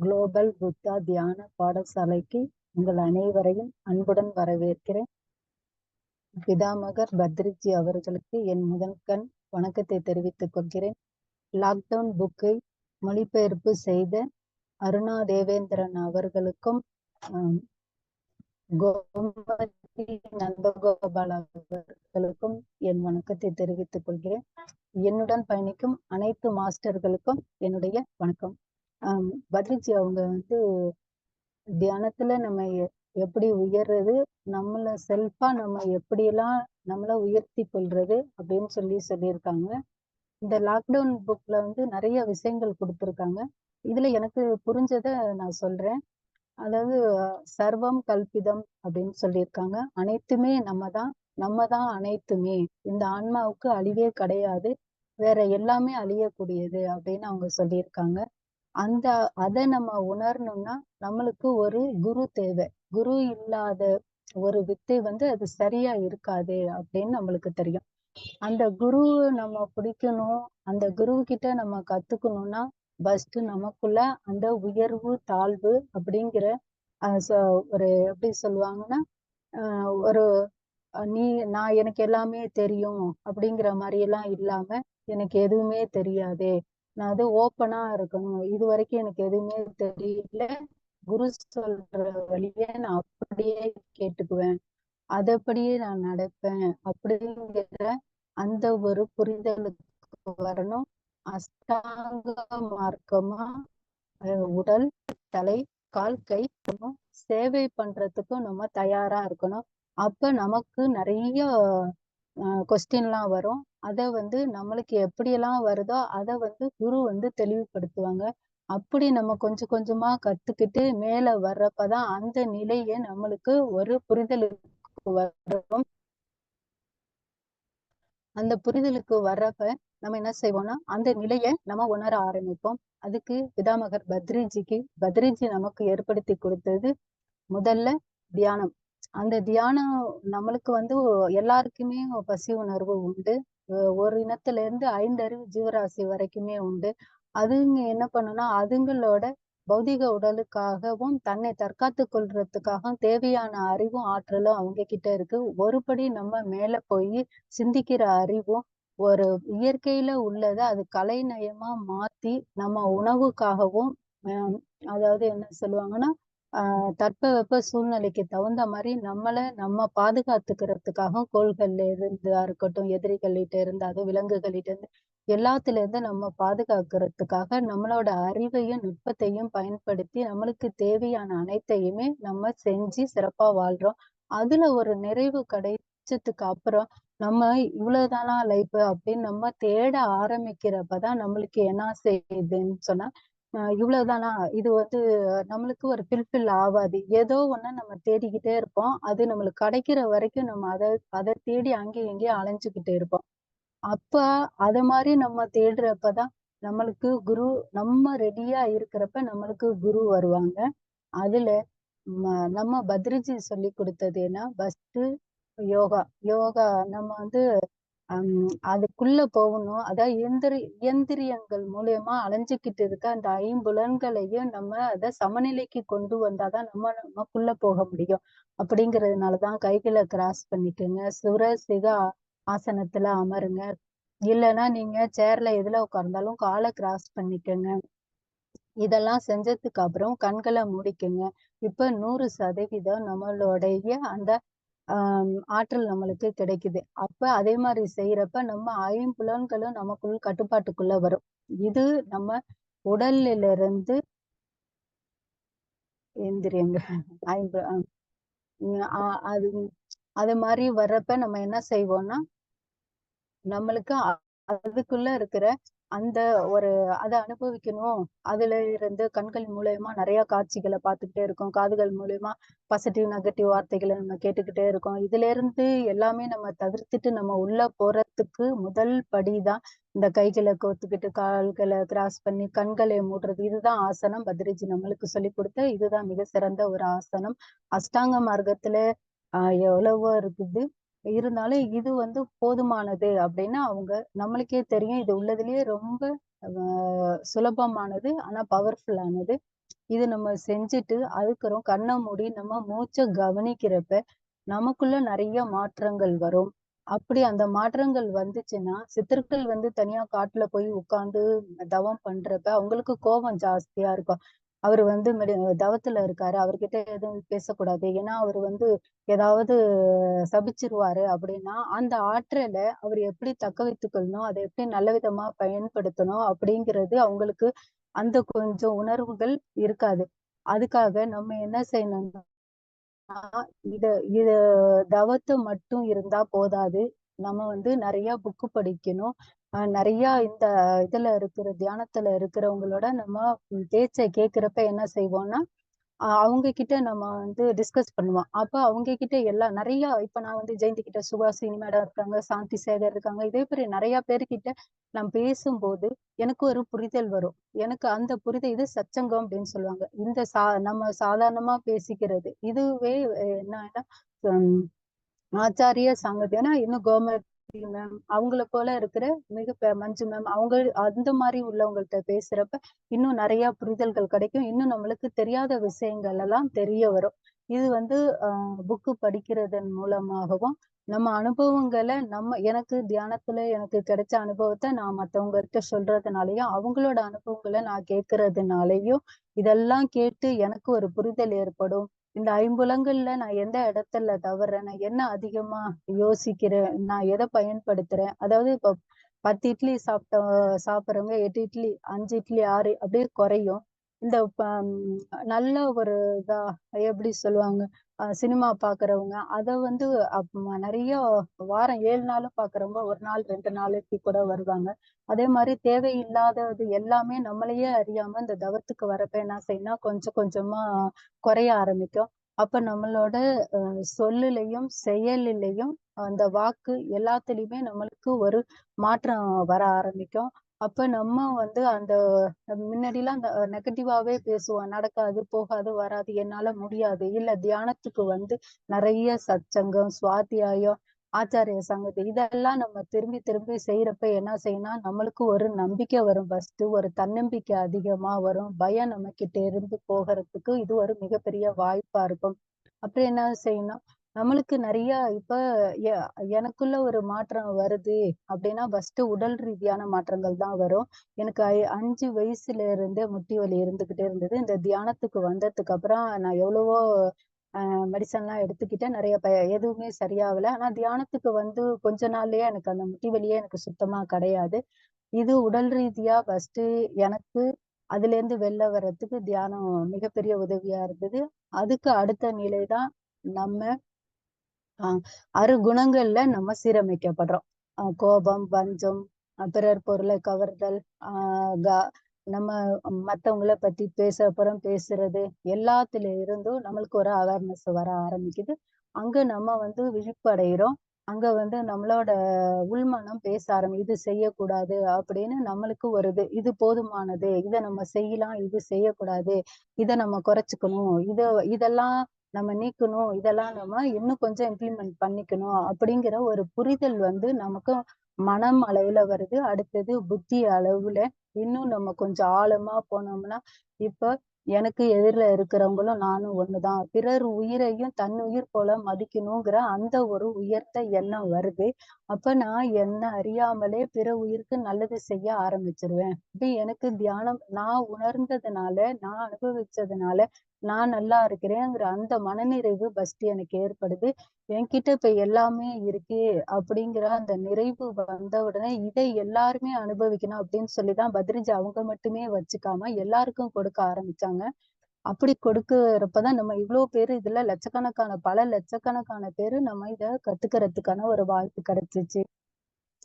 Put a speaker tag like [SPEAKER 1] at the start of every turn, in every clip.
[SPEAKER 1] Global Buddha தியான பாடசாலைக்கு உங்கள் அனைவரையும் அன்புடன் வரவேற்கிறேன். பிதாமகர் பத்ரிஜி அவர்களுக்கு என் முதன்கண் வணக்கத்தை தெரிவித்துக் கொள்கிறேன். லாக்டவுன் புக்கை மொழிபெயர்ப்பு செய்த அருணா தேவேந்திரன் அவர்களுக்கும் கோமதி நந்தகோபால் அவர்களுக்கும் என் வணக்கத்தை தெரிவித்துக் கொள்கிறேன். என்னுடன் பயணிக்கும் அனைத்து மாஸ்டர்களுக்கும் என்னுடைய வணக்கம். பத்ரிஜி அவங்க வந்து தியானத்துல நம்ம எப்படி உயர்றது நம்மள செல்ஃபா நம்ம எப்படியெல்லாம் நம்மள உயர்த்தி கொள்றது அப்படின்னு சொல்லி சொல்லியிருக்காங்க. இந்த லாக்டவுன் புக்ல வந்து நிறைய விஷயங்கள் கொடுத்துருக்காங்க. இதுல எனக்கு புரிஞ்சதை நான் சொல்றேன். அதாவது சர்வம் கல்பிதம் அப்படின்னு சொல்லியிருக்காங்க. அனைத்துமே நம்ம தான் நம்ம தான் அனைத்துமே. இந்த ஆன்மாவுக்கு அழிவே கிடையாது. வேற எல்லாமே அழியக்கூடியது அப்படின்னு அவங்க சொல்லியிருக்காங்க. அந்த அதை நம்ம உணரணும்னா நம்மளுக்கு ஒரு குரு தேவை. குரு இல்லாத ஒரு வித்தை வந்து அது சரியா இருக்காது அப்படின்னு நம்மளுக்கு தெரியும். அந்த குரு நம்ம பிடிக்கணும் அந்த குரு கிட்ட நம்ம கத்துக்கணும்னா ஃபர்ஸ்ட் நமக்குள்ள அந்த உயர்வு தாழ்வு அப்படிங்கிற ஒரு எப்படி சொல்லுவாங்கன்னா ஒரு நீ நான் எனக்கு எல்லாமே தெரியும் அப்படிங்கிற மாதிரி எல்லாம் இல்லாம எனக்கு எதுவுமே தெரியாதே நான் அது ஓப்பனா இருக்கணும். இது வரைக்கும் எனக்கு எதுவுமே தெரியல. குரு சொல்ற வழிய நான் அப்படியே கேட்டுக்குவேன். அதப்படியே நான் நடப்பேன். அப்படிங்கிற அந்த ஒரு புரிதலுக்கு வரணும். அஷ்டாங்க மார்க்கமா உடல் தலை கால் கை சேவை பண்றதுக்கும் நம்ம தயாரா இருக்கணும். அப்ப நமக்கு நிறைய கொஸ்டின்லாம் வரும். அதை வந்து நம்மளுக்கு எப்படியெல்லாம் வருதோ அதை வந்து குரு வந்து தெளிவுபடுத்துவாங்க. அப்படி நம்ம கொஞ்சம் கொஞ்சமா கத்துக்கிட்டு மேல வர்றப்பதான் அந்த நிலையை நம்மளுக்கு ஒரு புரிதலுக்கு வரும். அந்த புரிதலுக்கு வர்றப்ப நம்ம என்ன செய்வோம்னா அந்த நிலையை நம்ம உணர ஆரம்பிப்போம். அதுக்கு பிதாமகர் பத்ரிஜிக்கு பத்ரிஜி நமக்கு ஏற்படுத்தி கொடுத்தது முதல்ல தியானம். அந்த தியானம் நம்மளுக்கு வந்து எல்லாருக்குமே பசி உணர்வு உண்டு. ஒரு இனத்துல இருந்து ஐந்து அறிவு ஜீவராசி வரைக்குமே உண்டு. அதுங்க என்ன பண்ணும்னா அதுங்களோட பௌதிக உடலுக்காகவும் தன்னை தற்காத்து கொள்றதுக்காகவும் தேவையான அறிவும் ஆற்றலும் அவங்க கிட்ட இருக்கு. ஒருபடி நம்ம மேல போய் சிந்திக்கிற அறிவும் ஒரு இயற்கையில உள்ளதை அது கலைநயமா மாத்தி நம்ம உணவுக்காகவும் அதாவது என்ன சொல்லுவாங்கன்னா தட்பவெப்ப சூழ்நிலைக்கு தகுந்த மாதிரி நம்மளை நம்ம பாதுகாத்துக்கிறதுக்காக கோள்கள்ல இருந்தா இருக்கட்டும் எதிரிகள்கிட்ட இருந்து அது விலங்குகள்கிட்ட இருந்து எல்லாத்துல இருந்து நம்ம பாதுகாக்கிறதுக்காக நம்மளோட அறிவையும் நுட்பத்தையும் பயன்படுத்தி நம்மளுக்கு தேவையான அனைத்தையுமே நம்ம செஞ்சு சிறப்பா வாழ்றோம். அதுல ஒரு நிறைவு கிடைச்சதுக்கு அப்புறம் நம்ம இவ்வளவுதானா லைஃப் அப்படின்னு நம்ம தேட ஆரம்பிக்கிறப்பதான் நம்மளுக்கு என்ன செய்யுதுன்னு சொன்னா இவ்வளவுதானா? இது வந்து நம்மளுக்கு ஒரு பில்பில் ஆகாது. ஏதோ ஒண்ணு நம்ம தேடிக்கிட்டே இருப்போம். அது நம்மளுக்கு கிடைக்கிற வரைக்கும் நம்ம அதை அதை தேடி அங்கேயும் இங்கேயும் அலைஞ்சுக்கிட்டே இருப்போம். அப்ப அத மாதிரி நம்ம தேடுறப்பதான் நம்மளுக்கு குரு நம்ம ரெடியா இருக்கிறப்ப நம்மளுக்கு குரு வருவாங்க. அதுல நம்ம பத்ரிஜி சொல்லி கொடுத்தது என்ன? ஃபர்ஸ்ட் யோகா. யோகா நம்ம வந்து அதுக்குள்ள போகணும். அதான் இயந்திர இயந்திரியங்கள் மூலியமா அலைஞ்சுக்கிட்டு இருக்க அந்த ஐம்புலன்களையும் நம்ம அதை சமநிலைக்கு கொண்டு வந்தாதான் நம்ம நமக்குள்ள போக முடியும். அப்படிங்கிறதுனாலதான் கைகளை கிராஸ் பண்ணிக்கோங்க. சுர சிக ஆசனத்துல அமருங்க. இல்லைன்னா நீங்க சேர்ல எதுல உட்கார்ந்தாலும் காலை கிராஸ் பண்ணிக்கோங்க. இதெல்லாம் செஞ்சதுக்கு அப்புறம் கண்களை மூடிக்கோங்க. இப்ப நூறு சதவீதம் நம்மளுடைய அந்த ஆற்றல் நம்மளுக்கு கிடைக்குது. அப்ப அதே மாதிரி செய்யறப்ப நம்ம ஐம்புலன்களும் நமக்குள் கட்டுப்பாட்டுக்குள்ள வரும். இது நம்ம உடல்ல இருந்து எந்திரியங்க ஐம்பு அது அது மாதிரி வர்றப்ப நம்ம என்ன செய்வோம்னா நம்மளுக்கு அதுக்குள்ள இருக்கிற அந்த ஒரு அதை அனுபவிக்கணும். அதுல இருந்து கண்கள் மூலயமா நிறைய காட்சிகளை பார்த்துக்கிட்டே இருக்கோம். காதுகள் மூலயமா பாசிட்டிவ் நெகட்டிவ் வார்த்தைகளை நம்ம கேட்டுக்கிட்டே இருக்கோம். இதுல இருந்து எல்லாமே நம்ம தவிர்த்துட்டு நம்ம உள்ள போறதுக்கு முதல் படிதான் இந்த கைகளை கோத்துக்கிட்டு கால்களை கிராஸ் பண்ணி கண்களை மூடுறது. இதுதான் ஆசனம். பத்ரிஜி நம்மளுக்கு சொல்லி கொடுத்த இதுதான் மிக சிறந்த ஒரு ஆசனம். அஷ்டாங்க மார்க்கத்துல ஆஹ் எவ்வளவோ இருக்குது. இருந்தாலும் இது வந்து போதுமானது அப்படின்னு அவங்க நம்மளுக்கே தெரியும். இது உள்ளதுலயே ரொம்ப சுலபமானது ஆனா பவர்ஃபுல்லானது இது நம்ம செஞ்சுட்டு அதுக்கப்புறம் கண்ணை மூடி நம்ம மூச்சை கவனிக்கிறப்ப நமக்குள்ள நிறைய மாற்றங்கள் வரும். அப்படி அந்த மாற்றங்கள் வந்துச்சுன்னா சித்தர்கள் வந்து தனியா காட்டுல போய் உட்கார்ந்து தவம் பண்றப்ப அவங்களுக்கு கோபம் ஜாஸ்தியா இருக்கும். அவர் வந்து தவத்துல இருக்காரு. அவர்கிட்ட எதுவும் பேசக்கூடாது. ஏன்னா அவர் வந்து ஏதாவது சபிச்சிருவாரு அப்படின்னா அந்த ஆற்றலை அவர் எப்படி தக்க வைத்துக்கொள்ளணும் அதை எப்படி நல்ல விதமா பயன்படுத்தணும் அப்படிங்கிறது அவங்களுக்கு அந்த கொஞ்சம் உணர்வுகள் இருக்காது. அதுக்காக நம்ம என்ன செய்யணும்னா இத இத தவத்தை மட்டும் இருந்தா போதாது. நம்ம வந்து நிறைய புக்கு படிக்கணும். நிறைய இந்த இதுல இருக்கிற தியானத்துல இருக்கிறவங்களோட நம்ம பேச்சை கேட்கிறப்ப என்ன செய்வோம்னா அவங்க கிட்ட நம்ம வந்து டிஸ்கஸ் பண்ணுவோம். அப்ப அவங்க கிட்ட எல்லாம் நிறைய இப்ப நான் வந்து ஜெயந்தி கிட்ட சுபாஷினி மேடம் இருக்காங்க சாந்தி சேகர் இருக்காங்க இதே மாதிரி நிறைய பேர்கிட்ட நான் பேசும்போது எனக்கு ஒரு புரிதல் வரும். எனக்கு அந்த புரிதல் இது சச்சங்கம் அப்படின்னு சொல்லுவாங்க. இந்த சா நம்ம சாதாரணமா பேசிக்கிறது இதுவே என்னன்னா ஆச்சாரிய சங்கதி. ஏன்னா இன்னும் கவர்மெண்ட் மேம் அவங்கள போல இருக்கிற மிக மஞ்சு மேம் அவங்க அந்த மாதிரி உள்ளவங்கள்ட்ட பேசுறப்ப இன்னும் நிறைய புரிதல்கள் கிடைக்கும். இன்னும் நம்மளுக்கு தெரியாத விஷயங்கள் எல்லாம் தெரிய வரும். இது வந்து ஆஹ் புக்கு படிக்கிறதன் மூலமாகவும் நம்ம அனுபவங்களை நம்ம எனக்கு தியானத்துல எனக்கு கிடைச்ச அனுபவத்தை நான் மத்தவங்ககிட்ட சொல்றதுனாலயும் அவங்களோட அனுபவங்களை நான் கேட்கறதுனாலயும் இதெல்லாம் கேட்டு எனக்கு ஒரு புரிதல் ஏற்படும். இந்த ஐம்புலங்கள்ல நான் எந்த இடத்துல தவறேன்? நான் என்ன அதிகமா யோசிக்கிறேன்? நான் எதை பயன்படுத்துறேன்? அதாவது இப்போ பத்து இட்லி சாப்பிட்ட சாப்பிட்றவங்க எட்டு இட்லி அஞ்சு இட்லி ஆறு அப்படியே குறையும். இந்த நல்ல ஒரு இதா எப்படி சொல்லுவாங்க? சினிமா பாக்குறவங்க அத வந்து நிறைய வாரம் ஏழு நாளும் பாக்குறவங்க ஒரு நாள் ரெண்டு நாளைக்கு கூட வருவாங்க. அதே மாதிரி தேவையில்லாதது எல்லாமே நம்மளையே அறியாம இந்த தவத்துக்கு வரப்ப என்ன செய்யணும் கொஞ்சம் கொஞ்சமா குறைய ஆரம்பிக்கும். அப்ப நம்மளோட சொல்லுலையும் செயலிலையும் அந்த வாக்கு எல்லாத்துலயுமே நம்மளுக்கு ஒரு மாற்றம் வர ஆரம்பிக்கும். அப்ப நம்ம வந்து அந்த முன்னாடிலாம் அந்த நெகட்டிவாவே பேசுவோம். நடக்காது போகாது வராது என்னால முடியாது. இல்ல தியானத்துக்கு வந்து நிறைய சச்சங்கம் சுவாத்தியாயம் ஆச்சாரிய சங்கத்தை இதெல்லாம் நம்ம திரும்பி திரும்பி செய்யறப்ப என்ன செய்யணும் நம்மளுக்கு ஒரு நம்பிக்கை வரும் ஃபர்ஸ்ட் ஒரு தன்னம்பிக்கை அதிகமா வரும். பயம் நம்ம கிட்ட இருந்து போகிறதுக்கு இது ஒரு மிகப்பெரிய வாய்ப்பா இருக்கும். அப்புறம் என்ன செய்யணும்? நம்மளுக்கு நிறைய இப்ப எனக்குள்ள ஒரு மாற்றம் வருது அப்படின்னா ஃபர்ஸ்ட் உடல் ரீதியான மாற்றங்கள் தான் வரும். எனக்கு அஞ்சு வயசுல இருந்தே முட்டி வலி இருந்துகிட்டே இருந்தது. இந்த தியானத்துக்கு வந்ததுக்கு அப்புறம் நான் எவ்வளவோ மெடிசன் எல்லாம் எடுத்துக்கிட்டேன். நிறைய ப எதுவுமே சரியாகல. ஆனா தியானத்துக்கு வந்து கொஞ்ச நாள்லயே எனக்கு அந்த முட்டி வலியே எனக்கு சுத்தமா கிடையாது. இது உடல் ரீதியா ஃபர்ஸ்ட் எனக்கு அதுல இருந்து வெளில வர்றதுக்கு தியானம் மிகப்பெரிய உதவியா இருந்தது. அதுக்கு அடுத்த நிலை தான் நம்ம ஆஹ் அறு குணங்கள்ல நம்ம சீரமைக்கப்படுறோம். கோபம் வஞ்சம் பிறர் பொருளை கவர்தல் ஆஹ் நம்ம மத்தவங்கள பத்தி பேசுறப்புறம் பேசுறது எல்லாத்துல இருந்தும் நம்மளுக்கு ஒரு அவேர்னஸ் வர ஆரம்பிக்குது. அங்க நம்ம வந்து விழிப்படைகிறோம் அங்க வந்து நம்மளோட உள்மனம் பேச ஆரம்பி இது செய்யக்கூடாது அப்படின்னு நம்மளுக்கு வருது இது போதுமானது இதை நம்ம செய்யலாம் இது செய்யக்கூடாது இதை நம்ம குறைச்சிக்கணும் இத இதெல்லாம் நம்ம நீக்கணும் இதெல்லாம் நம்ம இன்னும் கொஞ்சம் இம்ப்ளிமெண்ட் பண்ணிக்கணும் அப்படிங்கிற ஒரு புரிதல் வந்து நமக்கு மனம் அளவுல வருது. அடுத்தது புத்தி அளவுல இன்னும் நம்ம கொஞ்சம் ஆழமா போனோம்னா இப்ப எனக்கு எதிரில் இருக்கிறவங்களும் நானும் ஒண்ணுதான். பிறர் உயிரையும் தன் உயிர் போல மதிக்கணுங்கிற அந்த ஒரு உயர்த்த எண்ணம் வருது. அப்ப நான் என்ன அறியாமலே பிற உயிருக்கு நல்லது செய்ய ஆரம்பிச்சிருவேன். இப்படி எனக்கு தியானம் நான் உணர்ந்ததுனால நான் அனுபவிச்சதுனால நான் நல்லா இருக்கிறேங்கிற அந்த மனநிறைவு ஃபர்ஸ்ட் எனக்கு ஏற்படுது. என்கிட்ட இப்ப எல்லாமே இருக்கு அப்படிங்கிற அந்த நிறைவு வந்த உடனே இதை எல்லாருமே அனுபவிக்கணும் அப்படின்னு சொல்லிதான் பத்ரிஜி அவங்க மட்டுமே வச்சுக்காம எல்லாருக்கும் கொடுக்க ஆரம்பிச்சாங்க. அப்படி கொடுக்கறப்பதான் நம்ம இவ்வளவு பேரு இதுல லட்சக்கணக்கான பல லட்சக்கணக்கான பேரு நம்ம இத கத்துக்கிறதுக்கான ஒரு வாய்ப்பு கிடைச்சிச்சு.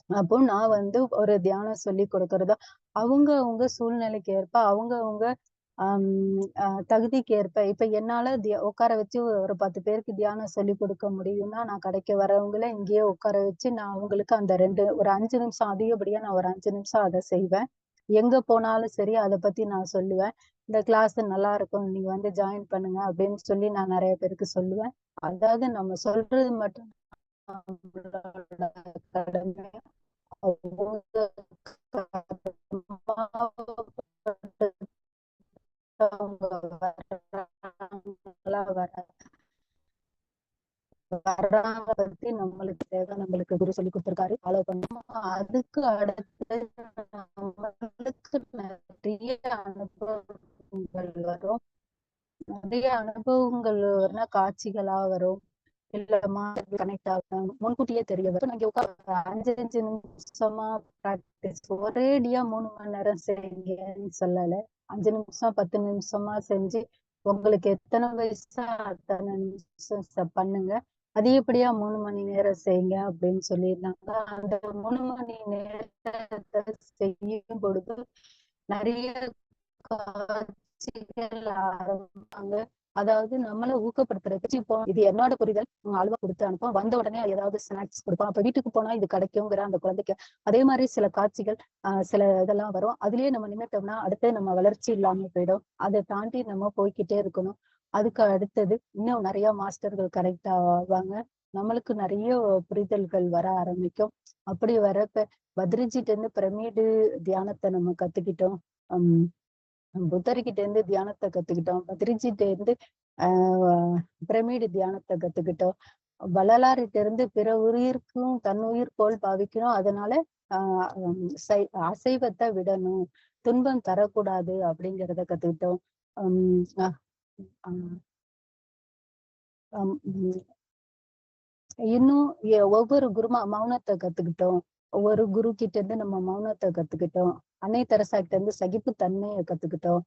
[SPEAKER 1] அப்போ நான் வந்து ஒரு தியானம் சொல்லி கொடுக்கறதா? அவங்க அவங்க சூழ்நிலைக்கு ஏற்ப அவங்க அவங்க ஆஹ் தகுதிக்கு ஏற்ப இப்ப என்னால உட்கார வச்சு ஒரு பத்து பேருக்கு தியானம் சொல்லி கொடுக்க முடியும்னா நான் கடைக்கு வரவங்கள இங்கேயே உட்கார வச்சு நான் அவங்களுக்கு அந்த ரெண்டு ஒரு அஞ்சு நிமிஷம் அதிகப்படியா நான் ஒரு அஞ்சு நிமிஷம் அதை செய்வேன். எங்க போனாலும் சரி அதை பத்தி நான் சொல்லுவேன். இந்த கிளாஸ் நல்லா இருக்கும் நீங்க வந்து ஜாயின் பண்ணுங்க அப்படின்னு சொல்லி நான் நிறைய பேருக்கு சொல்லுவேன். அதாவது நம்ம சொல்றது மட்டும் கடமை. வர்றாங்க பத்தி நம்மளுக்கு தேவை நம்மளுக்கு குரு சொல்லி கொடுத்திருக்காரு. ஃபாலோ பண்ணணும் அதுக்கு அடுத்து நம்மளுக்கு நிறைய அனுபவங்கள் வரும். நிறைய அனுபவங்கள் வரனா காட்சிகளா வரும். இல்லமா கனெக்ட் ஆகும் முன்கூட்டியே தெரிய வரும். நீங்க உட்காந்து அஞ்சு அஞ்சு நிமிஷமா பிராக்டிஸ் ஒரேடியா மூணு மணி நேரம் செய்யுங்கன்னு சொல்லல. அஞ்சு நிமிஷம் பத்து நிமிஷமா செஞ்சு உங்களுக்கு எத்தனை வயசா அத்தனை நிமிஷம் பண்ணுங்க. அதிகப்படியா மூணு மணி நேரம் செய்யுங்க அப்படின்னு சொல்லியிருந்தாங்க. அந்த மூணு மணி நேரத்தை செய்யும் பொழுது நிறைய காட்சிகள் ஆரம்பிப்பாங்க. அதாவது நம்மளை ஊக்கப்படுத்துறதுக்கு இப்போ இது என்னோட புரிதல். அல்வா கொடுத்து அனுப்போம். வந்த உடனே ஏதாவது ஸ்நாக்ஸ் கொடுப்போம். அப்ப வீட்டுக்கு போனா இது கிடைக்குங்கிற அந்த குழந்தைக்கு. அதே மாதிரி சில காட்சிகள் சில இதெல்லாம் வரும். அதுலயே நம்ம நின்றுட்டோம்னா அடுத்து நம்ம வளர்ச்சி இல்லாம போயிடும். அதை தாண்டி நம்ம போய்கிட்டே இருக்கணும். அதுக்கு அடுத்தது இன்னும் நிறைய மாஸ்டர்கள் கரெக்டா ஆவாங்க. நம்மளுக்கு நிறைய புரிதல்கள் வர ஆரம்பிக்கும். அப்படி வரப்ப பத்ரிஜிட்ட இருந்து பிரமிடு தியானத்தை நம்ம கத்துக்கிட்டோம். புத்தர்கிட்ட இருந்து தியானத்தை கத்துக்கிட்டோம். பத்ரிஜிட்ட இருந்து ஆஹ் பிரமிடு தியானத்தை கத்துக்கிட்டோம். வள்ளலார்கிட்ட இருந்து பிற உயிர்க்கும் தன் உயிர் போல் பாவிக்கணும் அதனால ஆஹ் அசைவத்தை விடணும். துன்பம் தரக்கூடாது அப்படிங்கிறத கத்துக்கிட்டோம். இன்னும் ஒவ்வொரு குருமா மௌனத்தை கத்துக்கிட்டோம். ஒரு குரு கிட்ட இருந்து நம்ம மௌனத்தை கத்துக்கிட்டோம். அன்னை தரசா கிட்ட இருந்து சகிப்பு தன்மையை கத்துக்கிட்டோம்.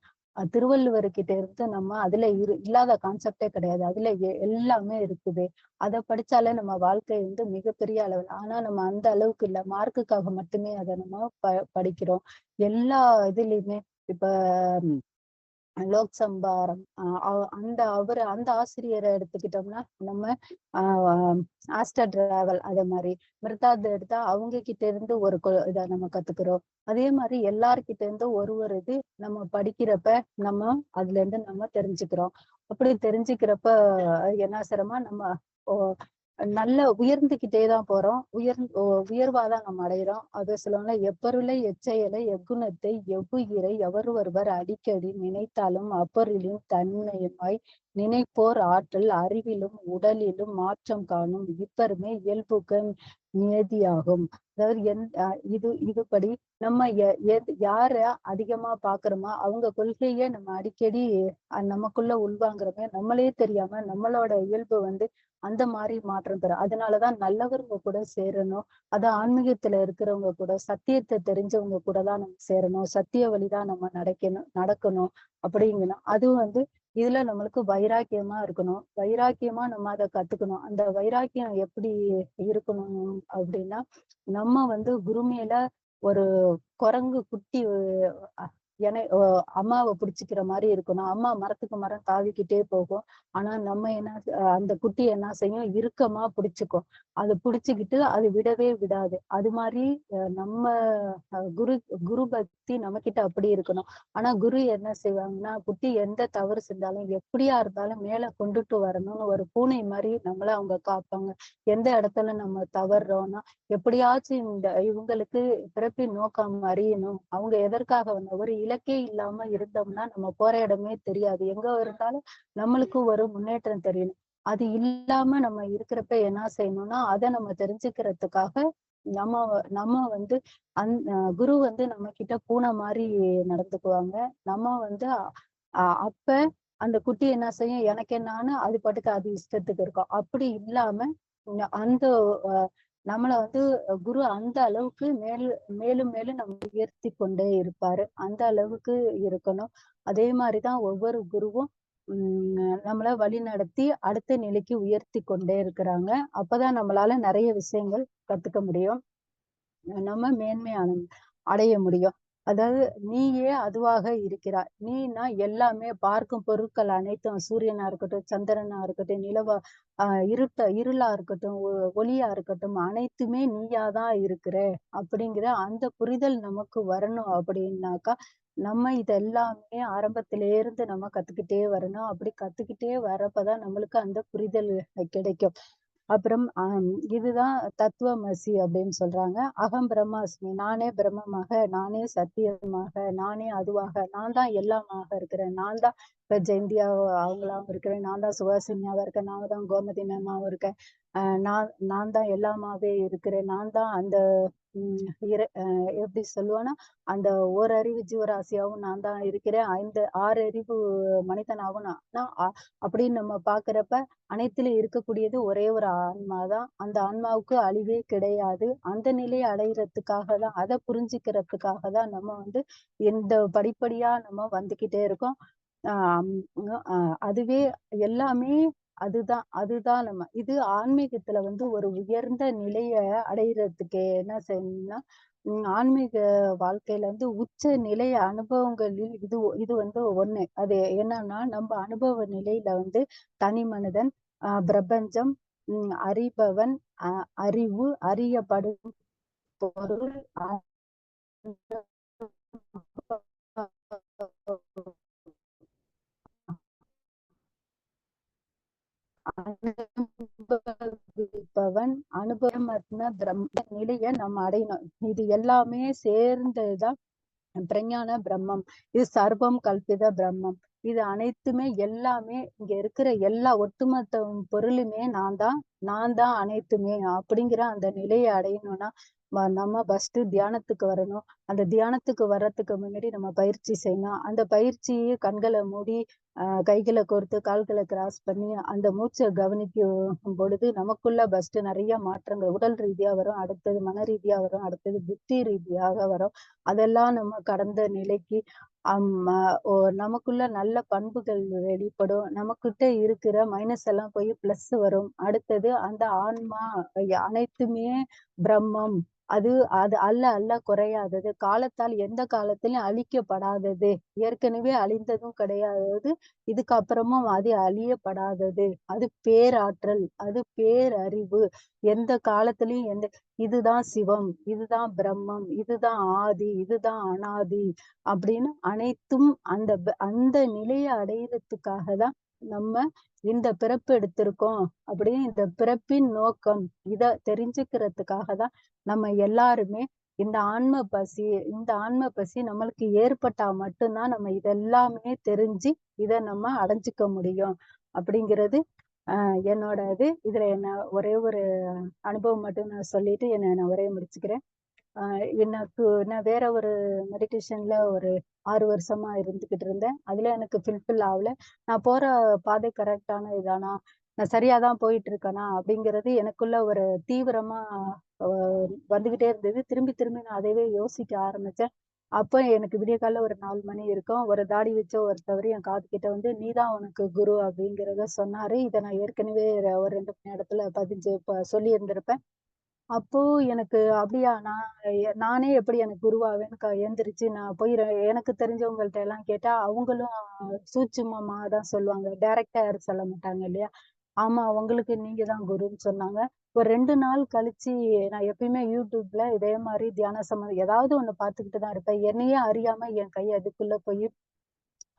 [SPEAKER 1] திருவள்ளுவர் கிட்ட இருந்து நம்ம அதுல இரு இல்லாத கான்செப்டே கிடையாது. அதுல எல்லாமே இருக்குது. அதை படிச்சாலே நம்ம வாழ்க்கை வந்து மிகப்பெரிய அளவில் ஆனா நம்ம அந்த அளவுக்கு இல்ல. மார்க்குக்காக மட்டுமே அதை நம்ம ப படிக்கிறோம். எல்லா இதுலயுமே இப்ப லோக் சம்பாரம் அந்த அவர் அந்த ஆசிரியரை எடுத்துக்கிட்டோம்னா நம்ம ஆஹ் ஆஸ்டர் டிராவல் அதே மாதிரி மிருதாத் எடுத்தா அவங்க கிட்ட இருந்து ஒரு இதை நம்ம கத்துக்கிறோம். அதே மாதிரி எல்லார்கிட்ட இருந்து ஒரு ஒரு இது நம்ம படிக்கிறப்ப நம்ம அதுல இருந்து நம்ம தெரிஞ்சுக்கிறோம். அப்படி தெரிஞ்சுக்கிறப்ப என்ன சிரமம் நம்ம நல்ல உயர்ந்துகிட்டே தான் போறோம். உயர் உயர்வாதான் நம்ம அடையிறோம். அது சொல்லுவாங்க எப்பருளை எச்செயலை எக்குணத்தை எவ்வுயிரை எவர் ஒருவர் அடிக்கடி நினைத்தாலும் அப்பொருளின் தன்மையுமாய் நினைப்போர் ஆற்றல் அறிவிலும் உடலிலும் மாற்றம் காணும் இப்பருமே இயல்புக்கு நியதியாகும். அதாவது எந் இது இதுபடி நம்ம யார அதிகமா பாக்குறோமோ அவங்க கொள்கைய நம்ம அடிக்கடி நமக்குள்ள உள்வாங்குறோமே நம்மளே தெரியாம நம்மளோட இயல்பு வந்து அந்த மாதிரி மாற்றம் பெறும். அதனாலதான் நல்லவர்கள் கூட சேரணும். அது ஆன்மீகத்துல இருக்கிறவங்க கூட சத்தியத்தை தெரிஞ்சவங்க கூட தான் நம்ம சேரணும். சத்திய வழிதான் நம்ம நடக்கணும் நடக்கணும் அப்படிங்கணும் அதுவும் வந்து இதுல நம்மளுக்கு வைராக்கியமா இருக்கணும். வைராக்கியமா நம்ம அதை கத்துக்கணும். அந்த வைராக்கியம் எப்படி இருக்கணும் அப்படின்னா நம்ம வந்து குருமையில ஒரு குரங்கு குட்டி என அம்மாவை பிடிச்சிக்கிற மாதிரி இருக்கணும். அம்மா மரத்துக்கு மரம் தாவிக்கிட்டே போகும். ஆனா நம்ம என்ன அந்த குட்டி என்ன செய்யும்? இறுக்கமா பிடிச்சிக்கும். அது பிடிச்சிக்கிட்டு அது விடவே விடாது. அது மாதிரி நம்ம குரு குரு பக்தி நம்ம கிட்ட அப்படி இருக்கணும். ஆனா குரு என்ன செய்வாங்கன்னா குட்டி எந்த தவறு செஞ்சாலும் எப்படியா இருந்தாலும் மேல கொண்டுட்டு வரணும்னு ஒரு பூனை மாதிரி நம்மள அவங்க காப்பாங்க. எந்த இடத்துல நம்ம தவறுறோம்னா எப்படியாச்சும் இந்த இவங்களுக்கு பிறப்பின் நோக்கம் அறியணும். அவங்க எதற்காக வந்த ஒரு இலக்கே இல்லாம இருந்தோம்னா நம்ம போற இடமே தெரியாது. எங்க இருந்தாலும் நம்மளுக்கும் ஒரு முன்னேற்றம் தெரியணும் அது இல்லாம நம்ம இருக்கிறப்ப என்ன செய்யணும்னா அதை நம்ம தெரிஞ்சுக்கிறதுக்காக நம்ம நம்ம வந்து அந் குரு வந்து நம்ம கிட்ட பூனை மாதிரி நடந்துக்குவாங்க. நம்ம வந்து அப்ப அந்த குட்டி என்ன செய்யும்? எனக்கு என்னான்னு அது பாட்டுக்கு அது இஷ்டத்துக்கு இருக்கும். அப்படி இல்லாம அந்த நம்மள வந்து குரு அந்த அளவுக்கு மேல் மேலும் மேலும் நம்ம உயர்த்தி கொண்டே இருப்பாரு. அந்த அளவுக்கு இருக்கணும். அதே மாதிரிதான் ஒவ்வொரு குருவும் உம் நம்மள வழி நடத்தி அடுத்த நிலைக்கு உயர்த்தி கொண்டே இருக்கிறாங்க. அப்பதான் நம்மளால நிறைய விஷயங்கள் கத்துக்க முடியும். நம்ம மேன்மையான அடைய முடியும். அதாவது நீயே அதுவாக இருக்கிறாய். நீனா எல்லாமே பார்க்கும் பொருட்கள் அனைத்தும் சூரியனா இருக்கட்டும் சந்திரனா இருக்கட்டும் நிலவா ஆஹ் இருட்ட இருளா இருக்கட்டும் ஒளியா இருக்கட்டும் அனைத்துமே நீயாதான் இருக்கிற? அப்படிங்கிற அந்த புரிதல் நமக்கு வரணும் அப்படின்னாக்கா நம்ம இதெல்லாமே ஆரம்பத்தில இருந்து நம்ம கத்துக்கிட்டே வரணும். அப்படி கத்துக்கிட்டே வரப்பதான் நம்மளுக்கு அந்த புரிதல் கிடைக்கும். அப்புறம் ஆஹ் இதுதான் தத்துவமசி அப்படின்னு சொல்றாங்க. அகம் பிரம்மாஸ்மி நானே பிரம்மமாக நானே சத்தியமாக நானே அதுவாக நான் தான் எல்லாமாக இருக்கிறேன். நான் தான் இப்ப ஜெயந்தியா அவங்களாவும் இருக்கிறேன். நான் தான் சுவாசினியாவா இருக்கேன். நான் தான் கோமதி மேமாவும் இருக்கேன். நான் நான் தான் எல்லாமாவே இருக்கிறேன். நான் தான் அந்த உம் எப்படி சொல்லுவேன்னா அந்த ஓரறிவு ஜீவராசியாவும் நான் தான் இருக்கிறேன். ஐந்து ஆறு அறிவு மனிதனாகவும் நான் அப்படின்னு நம்ம பாக்குறப்ப அனைத்திலும் இருக்கக்கூடியது ஒரே ஒரு ஆன்மா தான். அந்த ஆன்மாவுக்கு அழிவே கிடையாது. அந்த நிலையை அடையிறதுக்காக தான் அதை புரிஞ்சுக்கிறதுக்காக தான் நம்ம வந்து எந்த படிப்படியா நம்ம வந்துகிட்டே இருக்கோம். அதுவே எல்லாமே அதுதான் அதுதான் நம்ம. இது ஆன்மீகத்துல வந்து ஒரு உயர்ந்த நிலைய அடையிறதுக்கு என்ன செய்யணும்னா ஆன்மீக வாழ்க்கையில வந்து உச்ச நிலை அனுபவங்களில் இது ஒ- இது வந்து ஒண்ணு. அது என்னன்னா நம்ம அனுபவ நிலையில வந்து தனி மனிதன் ஆஹ் பிரபஞ்சம் உம் அறிபவன் அறிவு அறியப்படும் பொருள் அனுபவிப்பவன் அனுபவமத்ன பிரம்ம நிலைய நம்ம அடையணும். இது எல்லாமே சேர்ந்ததுதான் பிரஞான பிரம்மம். இது சர்வம் கல்பித பிரம்மம். இது அனைத்துமே எல்லாமே இங்க இருக்கிற எல்லா ஒட்டுமொத்த பொருளுமே நான் தான் நான் தான் அனைத்துமே அப்படிங்கிற அந்த நிலையை அடையணும்னா நம்ம ஃபர்ஸ்ட் தியானத்துக்கு வரணும். அந்த தியானத்துக்கு வர்றதுக்கு முன்னாடி நம்ம பயிற்சி செய்யணும். அந்த பயிற்சியை கண்களை மூடி கைகளை கோர்த்து கால்களை கிராஸ் பண்ணி அந்த மூச்சை கவனிக்கும் பொழுது நமக்குள்ள ஃபர்ஸ்ட் நிறைய மாற்றங்கள் உடல் ரீதியா வரும் அடுத்தது மன ரீதியா வரும் அடுத்தது புத்தி ரீதியாக வரும். அதெல்லாம் நம்ம கடந்த நிலைக்கு ஓ நமக்குள்ள நல்ல பண்புகள் வெளிப்படும். நமக்கிட்ட இருக்கிற மைனஸ் எல்லாம் போய் பிளஸ் வரும். அடுத்தது அந்த ஆன்மா அனைத்துமே பிரம்மம். அது அது அல்ல அல்ல குறையாதது. காலத்தால் எந்த காலத்திலும் அழிக்கப்படாதது. ஏற்கனவே அழிந்ததும் கிடையாது. இதுக்கப்புறமும் அது அழியப்படாதது. அது பேராற்றல் அது பேரறிவு. எந்த காலத்திலையும் எந்த இதுதான் சிவம் இதுதான் பிரம்மம் இதுதான் ஆதி இதுதான் அனாதி அப்படின்னு அனைத்தும் அந்த அந்த நிலையை அடையிறதுக்காக தான் நம்ம இந்த பிறப்பு எடுத்திருக்கோம் அப்படின்னு இந்த பிறப்பின் நோக்கம் இத தெரிஞ்சுக்கிறதுக்காக தான் நம்ம எல்லாருமே இந்த ஆன்ம பசி இந்த ஆன்ம பசி நம்மளுக்கு ஏற்பட்டா மட்டும்தான் நம்ம இதெல்லாமே தெரிஞ்சு இத நம்ம அடைஞ்சுக்க முடியும் அப்படிங்கிறது ஆஹ் என்னோட இது இதுல என்ன ஒரே ஒரு அனுபவம் மட்டும் நான் சொல்லிட்டு என்ன நான் உரையை முடிச்சுக்கிறேன். எனக்கு நான் வேற ஒரு மெடிடேஷன்ல ஒரு ஆறு வருஷமா இருந்துகிட்டு இருந்தேன். அதுல எனக்கு ஃபில்ஃபில் ஆகல. நான் போற பாதை கரெக்டான இதானா? நான் சரியாதான் போயிட்டு இருக்கேனா? அப்படிங்கிறது எனக்குள்ள ஒரு தீவிரமா வந்துகிட்டே இருந்தது. திரும்பி திரும்பி நான் அதையவே யோசிக்க ஆரம்பிச்சேன். அப்போ எனக்கு விடிய காலைல ஒரு நாலு மணி இருக்கும். ஒரு தாடி வச்ச ஒருத்தவர் என் காது கிட்ட வந்து நீதான் உனக்கு குரு அப்படிங்கிறத சொன்னாரு. இதை நான் ஏற்கனவே ஒரு ரெண்டு மணி நேரத்துல பதிஞ்சு ப- சொல்லி இருந்திருப்பேன் அப்போ எனக்கு அப்படியா நான் நானே எப்படி எனக்கு குருவாவேன்னு க- எந்திரிச்சு நான் போய் எனக்கு தெரிஞ்சவங்கள்ட்ட எல்லாம் கேட்டா அவங்களும் சூட்சுமமா தான் சொல்லுவாங்க. டைரக்டா யாரும் சொல்ல மாட்டாங்க இல்லையா? ஆமா உங்களுக்கு நீங்க தான் குருன்னு சொன்னாங்க. ஒரு ரெண்டு நாள் கழிச்சு நான் எப்பயுமே யூடியூப்ல இதே மாதிரி தியான சம்மந்தம் ஏதாவது ஒண்ணு பார்த்துக்கிட்டு தான் இருப்பேன். என்னையே அறியாம என் கை அதுக்குள்ள போய்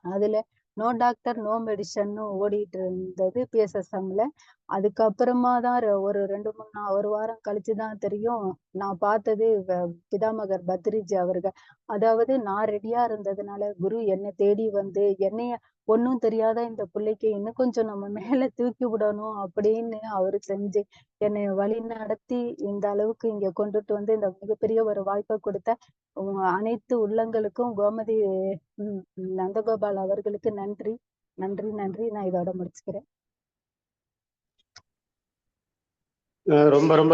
[SPEAKER 1] அதுல நோ டாக்டர் நோ மெடிசன்னு ஓடிட்டு இருந்தது பிஎஸ்எஸ்எம்ல அதுக்கப்புறமா தான் ஒரு ரெண்டு மூணு நா- ஒரு வாரம் கழிச்சு தான் தெரியும். நான் பார்த்தது பிதாமகர் பத்ரிஜி அவர்கள். அதாவது நான் ரெடியா இருந்ததுனால குரு என்னை தேடி வந்து என்னைய ஒன்றும் தெரியாத இந்த பிள்ளைக்கு இன்னும் கொஞ்சம் நம்ம மேல தூக்கி விடணும் அப்படின்னு அவரு செஞ்சு என்னை வழி நடத்தி இந்த அளவுக்கு இங்க கொண்டுட்டு வந்து இந்த மிகப்பெரிய ஒரு வாய்ப்பை கொடுத்த அனைத்து உள்ளங்களுக்கும் கோமதி நந்தகோபால் அவர்களுக்கு நன்றி. நன்றி நன்றி. நான் இதோட முடிச்சுக்கிறேன்.
[SPEAKER 2] ரொம்ப ரொம்ப